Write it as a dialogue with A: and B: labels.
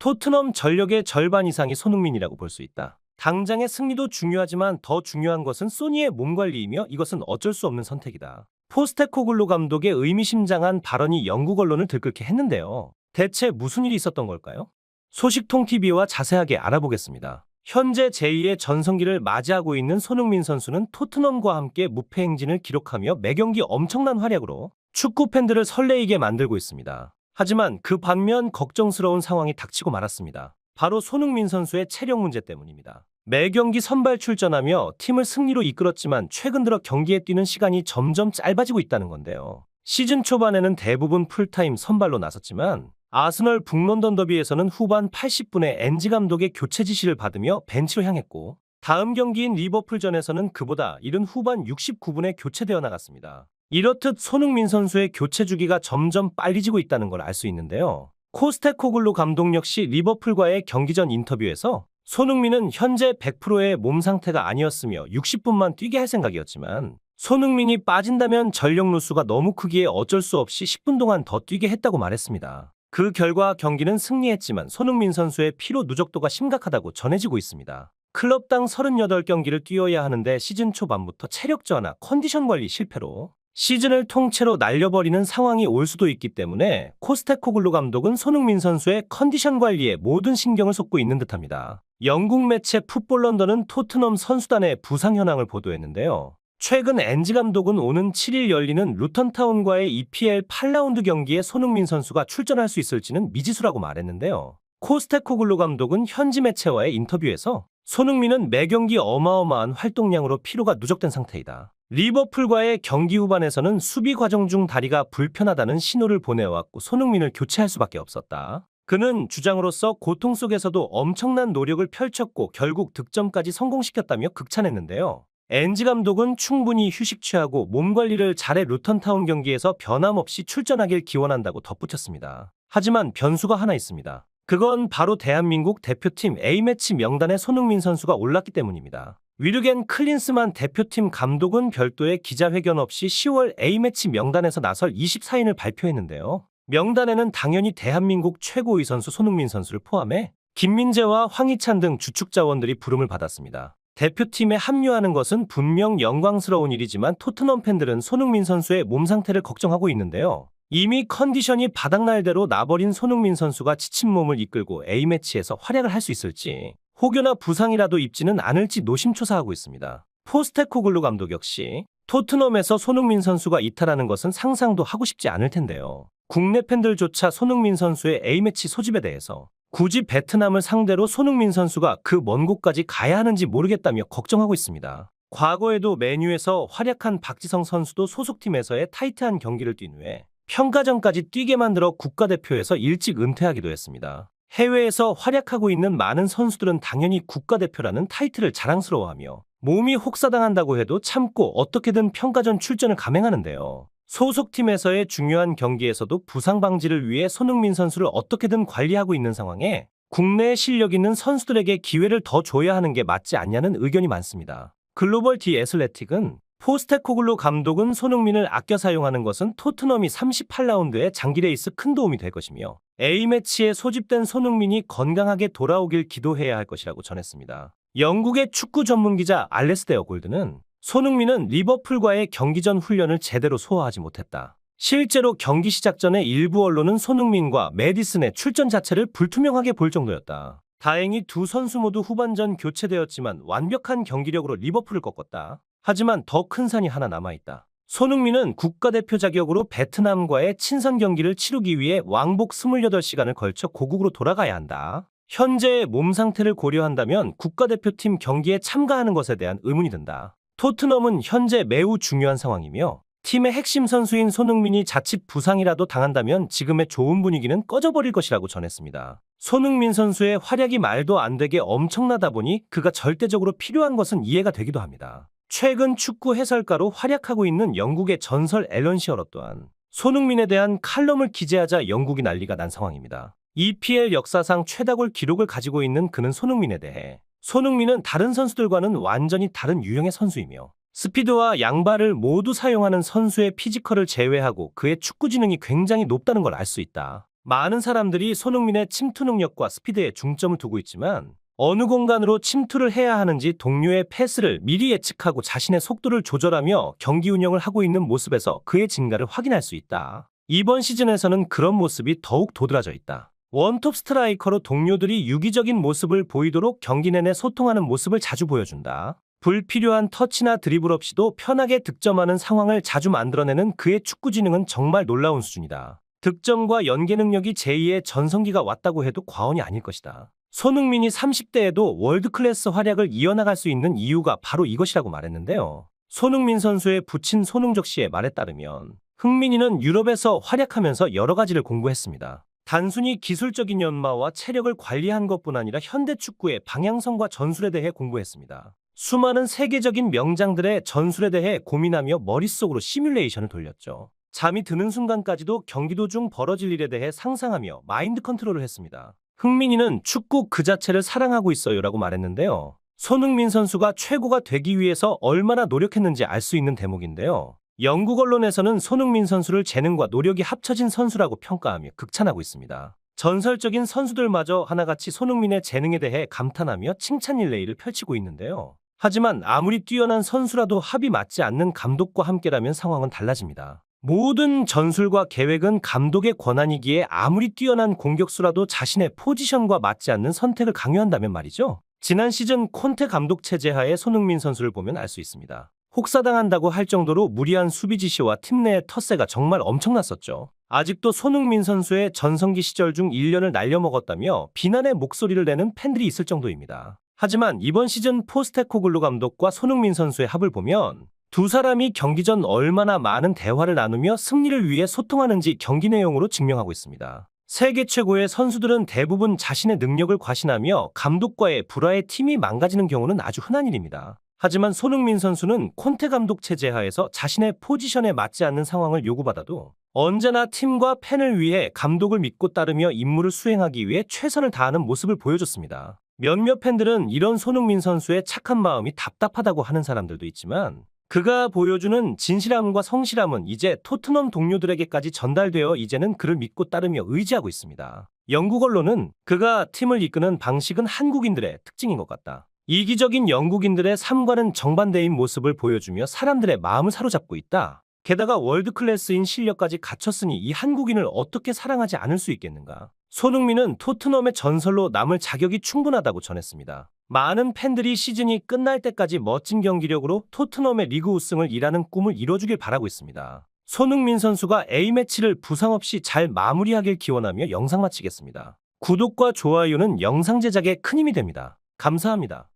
A: 토트넘 전력의 절반 이상이 손흥민이라고 볼 수 있다. 당장의 승리도 중요하지만 더 중요한 것은 소니의 몸 관리이며 이것은 어쩔 수 없는 선택이다. 포스테코글로 감독의 의미심장한 발언이 영국 언론을 들끓게 했는데요. 대체 무슨 일이 있었던 걸까요? 소식통 TV와 자세하게 알아보겠습니다. 현재 제2의 전성기를 맞이하고 있는 손흥민 선수는 토트넘과 함께 무패 행진을 기록하며 매경기 엄청난 활약으로 축구 팬들을 설레이게 만들고 있습니다. 하지만 그 반면 걱정스러운 상황이 닥치고 말았습니다. 바로 손흥민 선수의 체력 문제 때문입니다. 매 경기 선발 출전하며 팀을 승리로 이끌었지만 최근 들어 경기에 뛰는 시간이 점점 짧아지고 있다는 건데요. 시즌 초반에는 대부분 풀타임 선발로 나섰지만 아스널 북런던 더비에서는 후반 80분에 엔지 감독의 교체 지시를 받으며 벤치로 향했고 다음 경기인 리버풀전에서는 그보다 이른 후반 69분에 교체되어 나갔습니다. 이렇듯 손흥민 선수의 교체 주기가 점점 빨리지고 있다는 걸 알 수 있는데요. 코스테코글로 감독 역시 리버풀과의 경기 전 인터뷰에서 손흥민은 현재 100%의 몸 상태가 아니었으며 60분만 뛰게 할 생각이었지만 손흥민이 빠진다면 전력 누수가 너무 크기에 어쩔 수 없이 10분 동안 더 뛰게 했다고 말했습니다. 그 결과 경기는 승리했지만 손흥민 선수의 피로 누적도가 심각하다고 전해지고 있습니다. 클럽당 38경기를 뛰어야 하는데 시즌 초반부터 체력 저하나 컨디션 관리 실패로 시즌을 통째로 날려버리는 상황이 올 수도 있기 때문에 코스테코글루 감독은 손흥민 선수의 컨디션 관리에 모든 신경을 쏟고 있는 듯합니다. 영국 매체 풋볼 런던은 토트넘 선수단의 부상 현황을 보도했는데요. 최근 엔지 감독은 오는 7일 열리는 루턴타운과의 EPL 8라운드 경기에 손흥민 선수가 출전할 수 있을지는 미지수라고 말했는데요. 코스테코글루 감독은 현지 매체와의 인터뷰에서 손흥민은 매 경기 어마어마한 활동량으로 피로가 누적된 상태이다. 리버풀과의 경기 후반에서는 수비 과정 중 다리가 불편하다는 신호를 보내왔고 손흥민을 교체할 수밖에 없었다. 그는 주장으로서 고통 속에서도 엄청난 노력을 펼쳤고 결국 득점까지 성공시켰다며 극찬했는데요. 엔지 감독은 충분히 휴식 취하고 몸 관리를 잘해 루턴타운 경기에서 변함없이 출전하길 기원한다고 덧붙였습니다. 하지만 변수가 하나 있습니다. 그건 바로 대한민국 대표팀 A매치 명단에 손흥민 선수가 올랐기 때문입니다. 위르겐 클린스만 대표팀 감독은 별도의 기자회견 없이 10월 A매치 명단에서 나설 24인을 발표했는데요. 명단에는 당연히 대한민국 최고의 선수 손흥민 선수를 포함해 김민재와 황희찬 등 주축 자원들이 부름을 받았습니다. 대표팀에 합류하는 것은 분명 영광스러운 일이지만 토트넘 팬들은 손흥민 선수의 몸 상태를 걱정하고 있는데요. 이미 컨디션이 바닥날 대로 나버린 손흥민 선수가 지친 몸을 이끌고 A매치에서 활약을 할 수 있을지 혹여나 부상이라도 입지는 않을지 노심초사하고 있습니다. 포스테코글루 감독 역시 토트넘에서 손흥민 선수가 이탈하는 것은 상상도 하고 싶지 않을 텐데요. 국내 팬들조차 손흥민 선수의 A매치 소집에 대해서 굳이 베트남을 상대로 손흥민 선수가 그 먼 곳까지 가야 하는지 모르겠다며 걱정하고 있습니다. 과거에도 메뉴에서 활약한 박지성 선수도 소속팀에서의 타이트한 경기를 뛴 후에 평가전까지 뛰게 만들어 국가대표에서 일찍 은퇴하기도 했습니다. 해외에서 활약하고 있는 많은 선수들은 당연히 국가대표라는 타이틀을 자랑스러워하며 몸이 혹사당한다고 해도 참고 어떻게든 평가전 출전을 감행하는데요. 소속팀에서의 중요한 경기에서도 부상 방지를 위해 손흥민 선수를 어떻게든 관리하고 있는 상황에 국내에 실력 있는 선수들에게 기회를 더 줘야 하는 게 맞지 않냐는 의견이 많습니다. 글로벌 디 애슬레틱은 포스테코글로 감독은 손흥민을 아껴 사용하는 것은 토트넘이 38라운드에 장기 레이스 큰 도움이 될 것이며 A매치에 소집된 손흥민이 건강하게 돌아오길 기도해야 할 것이라고 전했습니다. 영국의 축구 전문 기자 알레스데어 골드는 손흥민은 리버풀과의 경기 전 훈련을 제대로 소화하지 못했다. 실제로 경기 시작 전에 일부 언론은 손흥민과 메디슨의 출전 자체를 불투명하게 볼 정도였다. 다행히 두 선수 모두 후반전 교체되었지만 완벽한 경기력으로 리버풀을 꺾었다. 하지만 더 큰 산이 하나 남아있다. 손흥민은 국가대표 자격으로 베트남과의 친선 경기를 치르기 위해 왕복 28시간을 걸쳐 고국으로 돌아가야 한다. 현재의 몸 상태를 고려한다면 국가대표팀 경기에 참가하는 것에 대한 의문이 든다. 토트넘은 현재 매우 중요한 상황이며 팀의 핵심 선수인 손흥민이 자칫 부상이라도 당한다면 지금의 좋은 분위기는 꺼져버릴 것이라고 전했습니다. 손흥민 선수의 활약이 말도 안 되게 엄청나다 보니 그가 절대적으로 필요한 것은 이해가 되기도 합니다. 최근 축구 해설가로 활약하고 있는 영국의 전설 앨런 시어러 또한 손흥민에 대한 칼럼을 기재하자 영국이 난리가 난 상황입니다. EPL 역사상 최다골 기록을 가지고 있는 그는 손흥민에 대해 손흥민은 다른 선수들과는 완전히 다른 유형의 선수이며 스피드와 양발을 모두 사용하는 선수의 피지컬을 제외하고 그의 축구 지능이 굉장히 높다는 걸 알 수 있다. 많은 사람들이 손흥민의 침투 능력과 스피드에 중점을 두고 있지만 어느 공간으로 침투를 해야 하는지 동료의 패스를 미리 예측하고 자신의 속도를 조절하며 경기 운영을 하고 있는 모습에서 그의 진가를 확인할 수 있다. 이번 시즌에서는 그런 모습이 더욱 도드라져 있다. 원톱 스트라이커로 동료들이 유기적인 모습을 보이도록 경기 내내 소통하는 모습을 자주 보여준다. 불필요한 터치나 드리블 없이도 편하게 득점하는 상황을 자주 만들어내는 그의 축구 지능은 정말 놀라운 수준이다. 득점과 연계 능력이 제2의 전성기가 왔다고 해도 과언이 아닐 것이다. 손흥민이 30대에도 월드 클래스 활약을 이어나갈 수 있는 이유가 바로 이것이라고 말했는데요. 손흥민 선수의 부친 손흥적 씨의 말에 따르면 흥민이는 유럽에서 활약하면서 여러 가지를 공부했습니다. 단순히 기술적인 연마와 체력을 관리한 것뿐 아니라 현대 축구의 방향성과 전술에 대해 공부했습니다. 수많은 세계적인 명장들의 전술에 대해 고민하며 머릿속으로 시뮬레이션을 돌렸죠. 잠이 드는 순간까지도 경기 도중 벌어질 일에 대해 상상하며 마인드 컨트롤을 했습니다. 흥민이는 축구 그 자체를 사랑하고 있어요라고 말했는데요. 손흥민 선수가 최고가 되기 위해서 얼마나 노력했는지 알 수 있는 대목인데요. 영국 언론에서는 손흥민 선수를 재능과 노력이 합쳐진 선수라고 평가하며 극찬하고 있습니다. 전설적인 선수들마저 하나같이 손흥민의 재능에 대해 감탄하며 칭찬 릴레이를 펼치고 있는데요. 하지만 아무리 뛰어난 선수라도 합이 맞지 않는 감독과 함께라면 상황은 달라집니다. 모든 전술과 계획은 감독의 권한이기에 아무리 뛰어난 공격수라도 자신의 포지션과 맞지 않는 선택을 강요한다면 말이죠. 지난 시즌 콘테 감독 체제 하에 손흥민 선수를 보면 알 수 있습니다. 혹사당한다고 할 정도로 무리한 수비 지시와 팀 내의 텃세가 정말 엄청났었죠. 아직도 손흥민 선수의 전성기 시절 중 1년을 날려먹었다며 비난의 목소리를 내는 팬들이 있을 정도입니다. 하지만 이번 시즌 포스테코글루 감독과 손흥민 선수의 합을 보면 두 사람이 경기 전 얼마나 많은 대화를 나누며 승리를 위해 소통하는지 경기 내용으로 증명하고 있습니다. 세계 최고의 선수들은 대부분 자신의 능력을 과신하며 감독과의 불화의 팀이 망가지는 경우는 아주 흔한 일입니다. 하지만 손흥민 선수는 콘테 감독 체제 하에서 자신의 포지션에 맞지 않는 상황을 요구받아도 언제나 팀과 팬을 위해 감독을 믿고 따르며 임무를 수행하기 위해 최선을 다하는 모습을 보여줬습니다. 몇몇 팬들은 이런 손흥민 선수의 착한 마음이 답답하다고 하는 사람들도 있지만 그가 보여주는 진실함과 성실함은 이제 토트넘 동료들에게까지 전달되어 이제는 그를 믿고 따르며 의지하고 있습니다. 영국 언론은 그가 팀을 이끄는 방식은 한국인들의 특징인 것 같다. 이기적인 영국인들의 삶과는 정반대인 모습을 보여주며 사람들의 마음을 사로잡고 있다. 게다가 월드 클래스인 실력까지 갖췄으니 이 한국인을 어떻게 사랑하지 않을 수 있겠는가? 손흥민은 토트넘의 전설로 남을 자격이 충분하다고 전했습니다. 많은 팬들이 시즌이 끝날 때까지 멋진 경기력으로 토트넘의 리그 우승을 이라는 꿈을 이뤄주길 바라고 있습니다. 손흥민 선수가 A매치를 부상 없이 잘 마무리하길 기원하며 영상 마치겠습니다. 구독과 좋아요는 영상 제작에 큰 힘이 됩니다. 감사합니다.